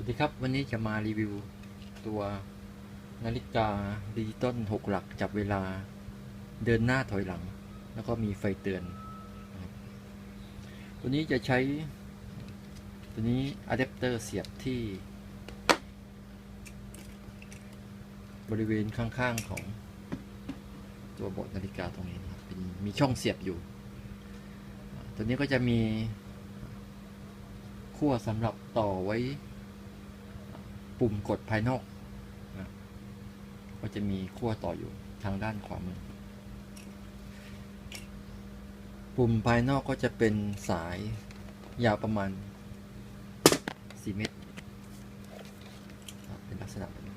สวัสดีครับ วันนี้จะมารีวิวตัวนาฬิกาดิจิตอลหกหลักจับเวลาเดินหน้าถอยหลัง แล้วก็มีไฟเตือน ตัวนี้จะใช้ ตัวนี้อะแดปเตอร์เสียบที่ บริเวณข้างๆของตัวบอร์ดนาฬิกาตรงนี้นะครับเป็นมีช่องเสียบอยู่ ตัวนี้ก็จะมีขั้วสำหรับต่อไว้ ปุ่มกดภายนอกนะก็จะมีขั้วต่ออยู่ทางด้านขวามือ ปุ่มภายนอกก็จะเป็นสายยาวประมาณ 4 เมตร เป็นลักษณะแบบนี้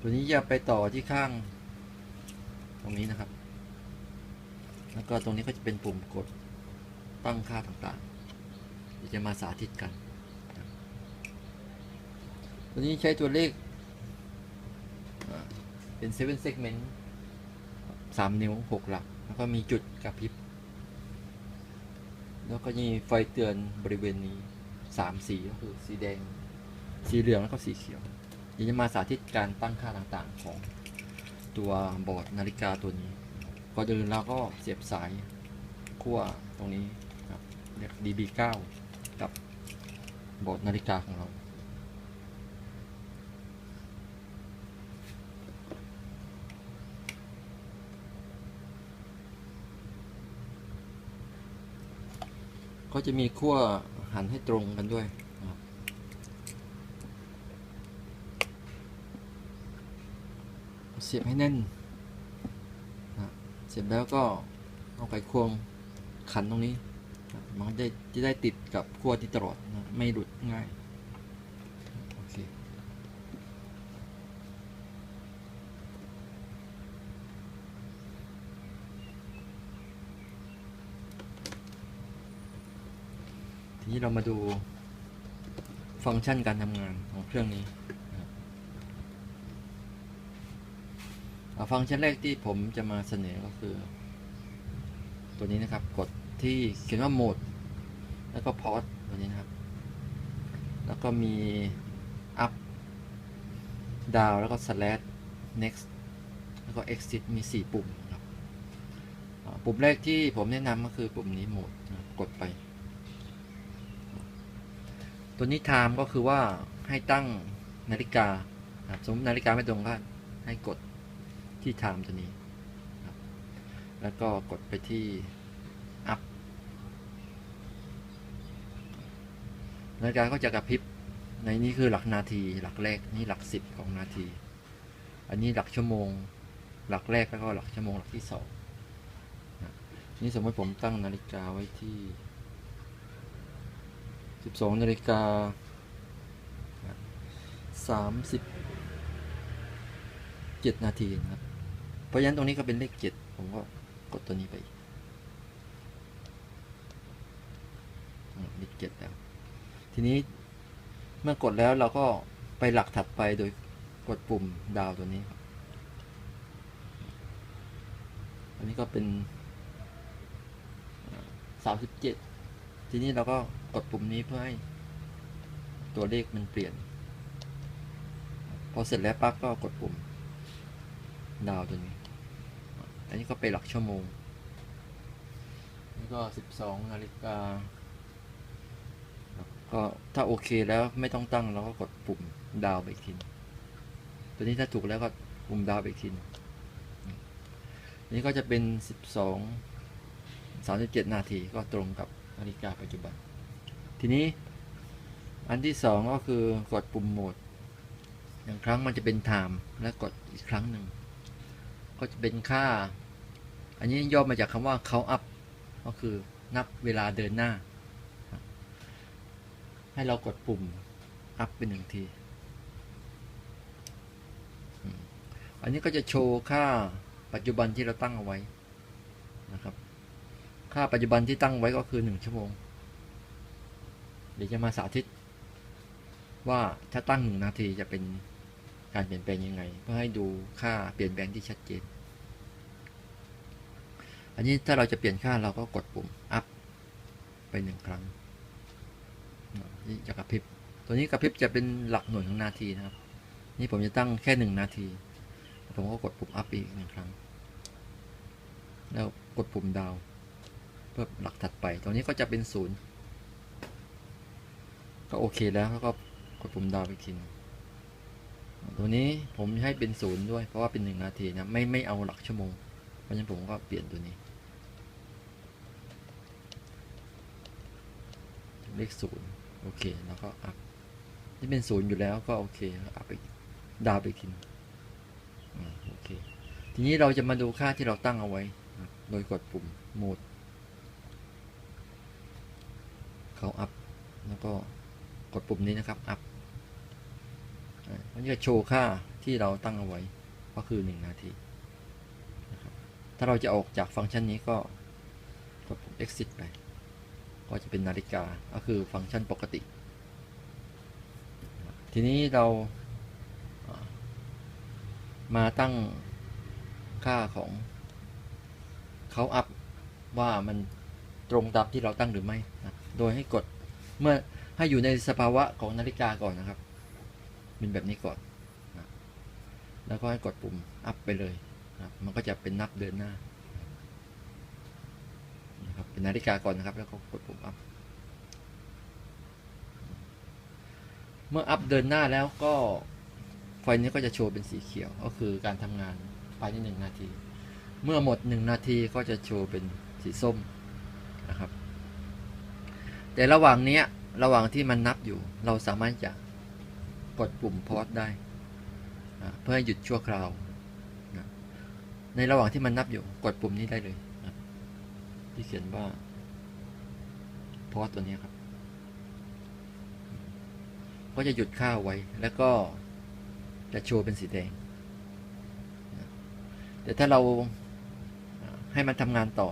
ตัวนี้จะไปต่อที่ข้างตรงนี้นะครับ แล้วก็ตรงนี้ก็จะเป็นปุ่มกดตั้งค่าต่างๆเดี๋ยวจะมาสาธิตกัน ตัวนี้ใช้ตัวเลขเป็น 7 segment 3 นิ้ว 6 หลัก แล้วก็มีจุดกระพริบ แล้วก็มีไฟเตือนบริเวณนี้ 3 สีก็คือสีแดง สีเหลือง แล้วก็สีเขียวเดี๋ยวจะมาสาธิตการตั้งค่าต่างๆ ของตัวบอร์ดนาฬิกาตัวนี้ก่อนอื่นเราก็เสียบสายขั้วตรงนี้ครับเรียก DB9 กับบอร์ดนาฬิกาของเรา ก็จะมีขั้วหันให้ตรงกันด้วยเสียบให้แน่นนะเสียบแล้วก็เอาไขควงขันตรงนี้ มันจะจะได้ติดกับขั้วที่ตลอดนะไม่หลุดง่าย โอเค ที นี้เรามาดูฟังก์ชันการทำงานของเครื่องนี้นะครับอ่าฟังก์ชันแรกที่ผมจะมาเสนอก็คือ ตัวนี้นะครับกดที่เขียนว่าโหมด แล้วก็พอ s ตัวนี้นะครับ แล้วก็มี up down แล้วก็ slash next แล้วก็ exit มี 4 ปุ่มนะครับปุ่มแรกที่ผมแนะนำก็คือปุ่มนี้โหมดกดไป ตัวนี้ time ก็คือว่าให้ตั้งนาฬิกาครับสมมตินาฬิกาไม่ตรงก็ให้กดที่ time ตัวนี้ครับแล้วก็กดไปที่ up นาฬิกาก็จะกระพริบในนี้คือหลักนาทีหลักแรกนี่หลักสิบของนาที อันนี้หลักชั่วโมง หลักแรกแล้วก็หลักชั่วโมงหลักที่สองนะนี่สมมติผมตั้งนาฬิกาไว้ที่ สิบสองนาฬิกาสามสิบเจ็ดนาทีนะครับ เพราะฉะนั้นตรงนี้ก็เป็นเลขเจ็ดผมก็กดตัวนี้ไปอืมเลขเจ็ดแล้ว ทีนี้เมื่อกดแล้วเราก็ไปหลักถัดไปโดยกดปุ่มดาวตัวนี้ครับ อันนี้ก็เป็นสามสิบเจ็ดทีนี้เราก็ กดปุ่มนี้เพื่อให้ตัวเลขมันเปลี่ยน พอเสร็จแล้วปั๊บก็กดปุ่ม ดาวตัวนี้ อันนี้ก็ไปหลักชั่วโมง นี่ก็สิบสองนาฬิกา ก็ถ้าโอเคแล้วไม่ต้องตั้งเราก็กดปุ่มดาวไปทีนึงตัวนี้ถ้าถูกแล้วก็ปุ่มดาวไปทีนี่ก็จะเป็นสิบสองสามสิบเจ็ดนาทีก็ตรงกับนาฬิกาปัจจุบัน ทีนี้อันที่สองก็คือกดปุ่มโหมดอย่างครั้งมันจะเป็น time แล้วกดอีกครั้งหนึ่ง ก็จะเป็นค่า อันนี้ย่อมาจากคำว่า count up ก็คือนับเวลาเดินหน้า ให้เรากดปุ่ม up เป็นหนึ่งที อันนี้ก็จะโชว์ค่าปัจจุบันที่เราตั้งเอาไว้นะครับ ค่าปัจจุบันที่ตั้งไว้ก็คือหนึ่งชั่วโมง เดี๋ยวจะมาสาธิต ว่าถ้าตั้งหนึ่งนาทีจะเป็นการเปลี่ยนแปลงยังไง เพื่อให้ดูค่าเปลี่ยนแปลงที่ชัดเจน อันนี้ถ้าเราจะเปลี่ยนค่าเราก็กดปุ่ม up ไปหนึ่งครั้งนี่จะกระพริบ ตัวนี้กระพริบจะเป็นหลักหน่วยของนาทีนะครับ นี่ผมจะตั้งแค่หนึ่งนาที ผมก็กดปุ่มอัพอีกหนึ่งครั้ง แล้วกดปุ่มดาวเพื่อหลักถัดไปตรงนี้ก็จะเป็นศูนย์ ก็โอเคแล้วแล้วก็กดปุ่มดาวอีกทีหนึ่งตัวนี้ผมให้เป็นศูนย์ด้วยเพราะว่าเป็นหนึ่งนาทีนะไม่ไม่เอาหลักชั่วโมง เพราะฉะนั้นผมก็เปลี่ยนตัวนี้ เลขศูนย์โอเคแล้วก็อัพนี่เป็นศูนย์อยู่แล้วก็โอเคอัพไปดาวไปกทีหนึ่งอ่าโอเคทีนี้เราจะมาดูค่าที่เราตั้งเอาไว้ โดยกดปุ่มโหมดเขาอัพแล้วก็ ดปุ่มนี้นะครับ อัพมันจะโชว์ค่าที่เราตั้งเอาไว้ก็คือ 1 นาทีนะครับถ้าเราจะออกจากฟังก์ชันนี้ก็กดปุ่ม exit ไป ก็จะเป็นนาฬิกา ก็คือฟังก์ชันปกติ ทีนี้เราอ่ามาตั้งค่าของเขาอัพว่ามันตรงตามที่เราตั้งหรือไม่นะโดยให้กดเมื่อ ให้อยู่ในสภาวะของนาฬิกาก่อนนะครับเป็นแบบนี้ก่อนนะแล้วก็ให้กดปุ่มอัพไปเลยนะครับมันก็จะเป็นนับเดินหน้านะครับเป็นนาฬิกาก่อนนะครับ แล้วก็กดปุ่มอัพเมื่ออัพเดินหน้าแล้วก็ไฟนี้ก็จะโชว์เป็นสีเขียว ก็คือการทำงานภายในหนึ่งนาที เมื่อหมดหนึ่งนาทีก็จะโชว์เป็นสีส้มนะครับ แต่ระหว่างเนี้ย ระหว่างที่มันนับอยู่ เราสามารถจะกดปุ่มพอสได้เพื่อหยุดชั่วคราวนะในระหว่างที่มันนับอยู่ กดปุ่มนี้ได้เลยนะที่เขียนว่าพอสตัวนี้ครับ ก็จะหยุดค่าไว้แล้วก็จะโชว์เป็นสีแดงนะแต่ถ้าเราให้มันทำงานต่อ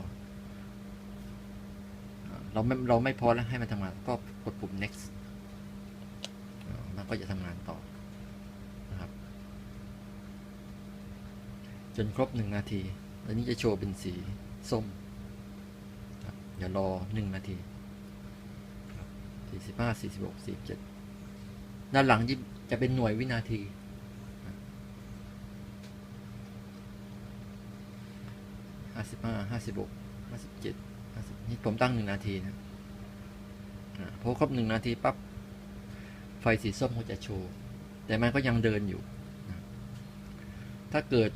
เราไม่เราไม่พอแล้วให้มันทำงานก็ กดปุ่ม next อ่ามันก็จะทำงานต่อนะครับ จนครบหนึ่งนาที แล้วนี้จะโชว์เป็นสีส้มครับเดี๋ยวรอหนึ่งนาทีสี่สิบห้าสี่สิบหกสี่เจ็ดด้านหลังจะเป็นหน่วยวินาทีห้าสิบห้าห้าสิบหกห้าสิบเจ็ดห้าสิบนี่ผมตั้งหนึ่งนาทีนะ พอครบหนึ่งนาทีปั๊บไฟสีส้มก็จะโชว์ แต่มันก็ยังเดินอยู่ ถ้าเกิด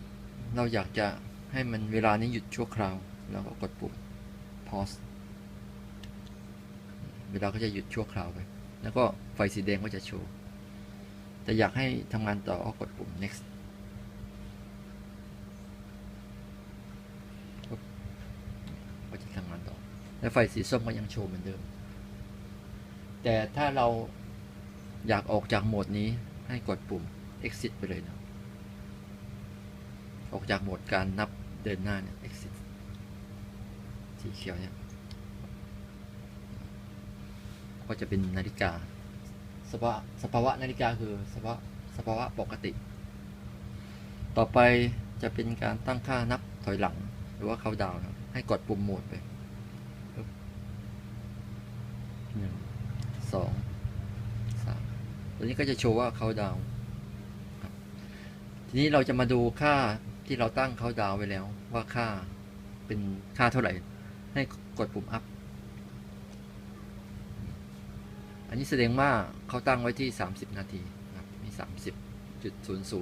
เราอยากจะให้มันเวลานี้หยุดชั่วคราว เราก็กดปุ่ม pause เวลาก็จะหยุดชั่วคราวไป แล้วก็ไฟสีแดงก็จะโชว์ แต่อยากให้ทำงานต่อก็กดปุ่ม next ก็จะทำงานต่อ และไฟสีส้มก็ยังโชว์เหมือนเดิม แต่ถ้าเราอยากออกจากโหมดนี้ให้กดปุ่ม exit ไปเลยนะ ออกจากโหมดการนับเดินหน้าเนี่ย exit สีเขียวเนี่ย ก็จะเป็นนาฬิกา สภาวะสภาวะนาฬิกาคือสภาวะสภาวะปกติ ต่อไปจะเป็นการตั้งค่านับถอยหลัง หรือว่าเขาดาวน์นะครับให้กดปุ่มโหมดไปหนึ่ง ตัวนี้ก็จะโชว์ว่าเขาดาวทีนี้เราจะมาดูค่าที่เราตั้งเขาดาวไว้แล้ว ว่าค่าเป็นค่าเท่าไหร่ ให้กดปุ่มอัพ อันนี้แสดงว่าเขาตั้งไว้ที่ 30 นาทีครับมี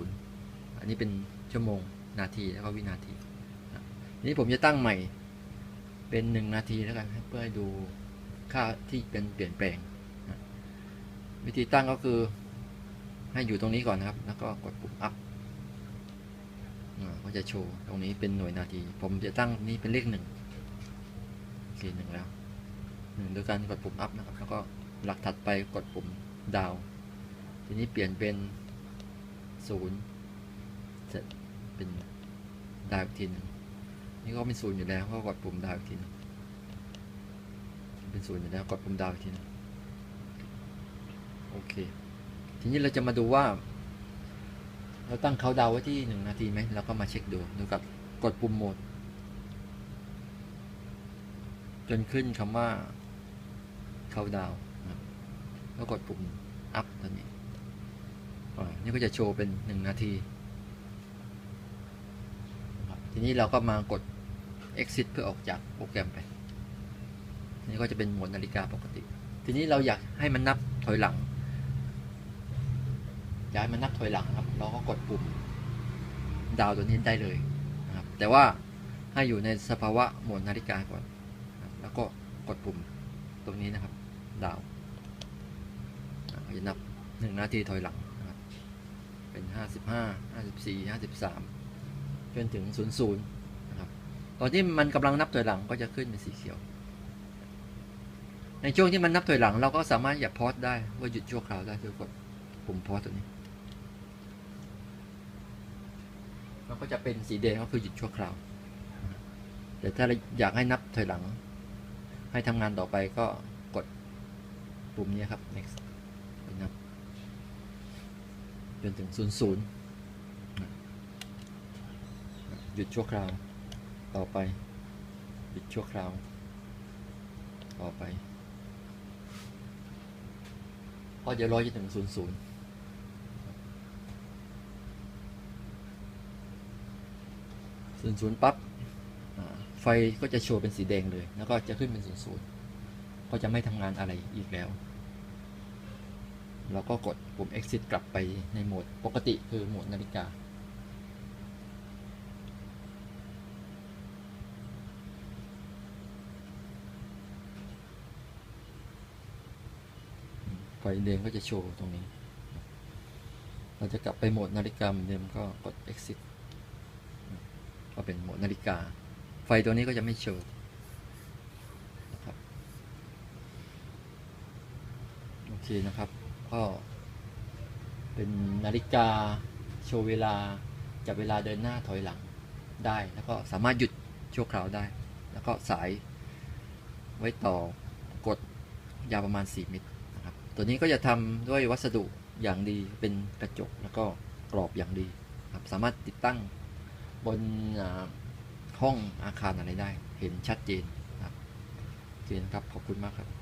30.00 อันนี้เป็นชั่วโมงนาทีแล้วก็วินาทีนะทีนี้ผมจะตั้งใหม่เป็น 1 นาทีแล้วกันเพื่อให้ดูค่าที่เป็นเปลี่ยนแปลง วิธีตั้งก็คือให้อยู่ตรงนี้ก่อนนะครับ แล้วก็กดปุ่ม up อ่าก็จะโชว์ตรงนี้เป็นหน่วยนาที ผมจะตั้งนี้เป็นเลขหนึ่งโอเคหนึ่งแล้วหนึ่งโดยการกดปุ่ม up นะครับ แล้วก็หลักถัดไปกดปุ่มดาว ทีนี้เปลี่ยนเป็นศูนย์เสร็จเป็นดาวอีกทีนึงนี่ก็เป็นศูนย์อยู่แล้วก็กดปุ่มดาวอีกทีนึงเป็นศูนย์อยู่แล้วกดปุ่มดาวอีกทีนึง โอเค ทีนี้เราจะมาดูว่า เราตั้งเขาดาวไว้ที่หนึ่งนาทีไหมเราก็มาเช็คดูดูกับกดปุ่มโหมด จนขึ้นคำว่าเขาดาวนะครับแล้วกดปุ่ม up ตัวนี้นี่ก็จะโชว์เป็นหนึ่งนาทีนะครับทีนี้เราก็มากด exit เพื่อออกจากโปรแกรมไป นี่ก็จะเป็นโหมดนาฬิกาปกติ ทีนี้เราอยากให้มันนับถอยหลัง ย้ากให้มันนับถอยหลังครับเราก็กดปุ่มดาวตัวนี้ได้เลยนะครับ แต่ว่าให้อยู่ในสภาวะโหมดนาฬิกาก่อน แล้วก็กดปุ่มตรงนี้นะครับ ดาวจะนับหนึ่งนาทีถอยหลังนะครับเป็นห้าสิบห้าห้าสิบสี่ห้าสิบสามจนถึงศูนย์ศูนย์นะครับ ตอนที่มันกำลังนับถอยหลังก็จะขึ้นเป็นสีเขียว ในช่วงที่มันนับถอยหลัง เราก็สามารถอย่าพอสได้ว่าหยุดชั่วคราวได้โดยกดปุ่มพอสตัวนี้ันก็จะเป็นสีแดงก็คือหยุดชั่วคราว แต่ถ้าอยากให้นับถอยหลัง ให้ทำงานต่อไปก็กดปุ่มนี้ครับ next นับจนถึง 00 หยุดชั่วคราว ต่อไป หยุดชั่วคราว ต่อไปพอจะรอจนถึง 00 ศูนย์ศูนย์ศูนย์ปั๊บไฟก็จะโชว์เป็นสีแดงเลย แล้วก็จะขึ้นเป็นศูนย์ศูนย์ก็จะไม่ทำงานอะไรอีกแล้ว เราก็กดปุ่ม exit กลับไปในโหมดปกติคือโหมดนาฬิกาไฟแดงก็จะโชว์ตรงนี้ เราจะกลับไปโหมดนาฬิกาเหมือนเดิมก็กด exit ก็เป็นโหมดนาฬิกา ไฟตัวนี้ก็จะไม่โชว์นะครับโอเคนะครับ ก็เป็นนาฬิกาโชว์เวลาจับเวลาเดินหน้าถอยหลังได้ แล้วก็สามารถหยุดชั่วคราวได้ แล้วก็สายไว้ต่อกดยาวประมาณ4เมตรนะครับ ตัวนี้ก็จะทำด้วยวัสดุอย่างดีเป็นกระจกแล้วก็กรอบอย่างดีครับสามารถติดตั้ง บนห้องอาคารอะไรได้ เห็นชัดเจนครับเจนะครับขอบคุณมากครับ